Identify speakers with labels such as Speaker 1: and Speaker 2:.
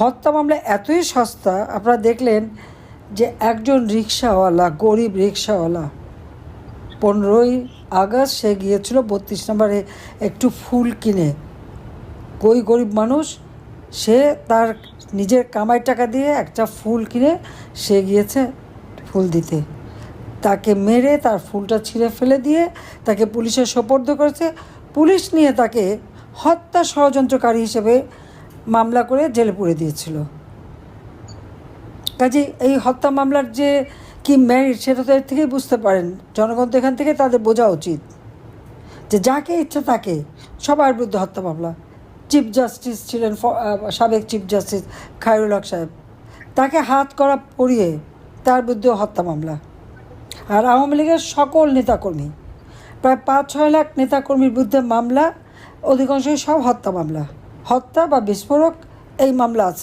Speaker 1: হত্যা মামলা এতই সস্তা, আপনারা দেখলেন যে একজন রিক্সাওয়ালা, গরিব রিক্সাওয়ালা, পনেরোই আগস্ট সে গিয়েছিল বত্রিশ নম্বরে একটু ফুল কিনে। ওই গরিব মানুষ, সে তার নিজের কামাই টাকা দিয়ে একটা ফুল কিনে সে গিয়েছে ফুল দিতে। তাকে মেরে তার ফুলটা ছিঁড়ে ফেলে দিয়ে তাকে পুলিশের সোপর্দ করেছে। পুলিশ নিয়ে তাকে হত্যা ষড়যন্ত্রকারী হিসেবে মামলা করে জেলে পুরে দিয়েছিল। কাজে এই হত্যা মামলার যে কি ম্যারিট সেটা তো এর থেকেই বুঝতে পারেন। জনগণ তো এখান থেকে তাদের বোঝা উচিত যে যাকে ইচ্ছা তাকে সবার বিরুদ্ধে হত্যা মামলা। চিফ জাস্টিস ছিলেন সাবেক চিফ জাস্টিস খায়রুল হক সাহেব। তাকে হাত করা পরিয়ে তার বিরুদ্ধে হত্যা মামলা। আর আওয়ামী লীগের সকল নেতাকর্মী, প্রায় পাঁচ ছয় লাখ নেতাকর্মীর বিরুদ্ধে মামলা, অধিকাংশই সব হত্যা মামলা। হত্যা বা বিস্ফোরক এই মামলা আছে।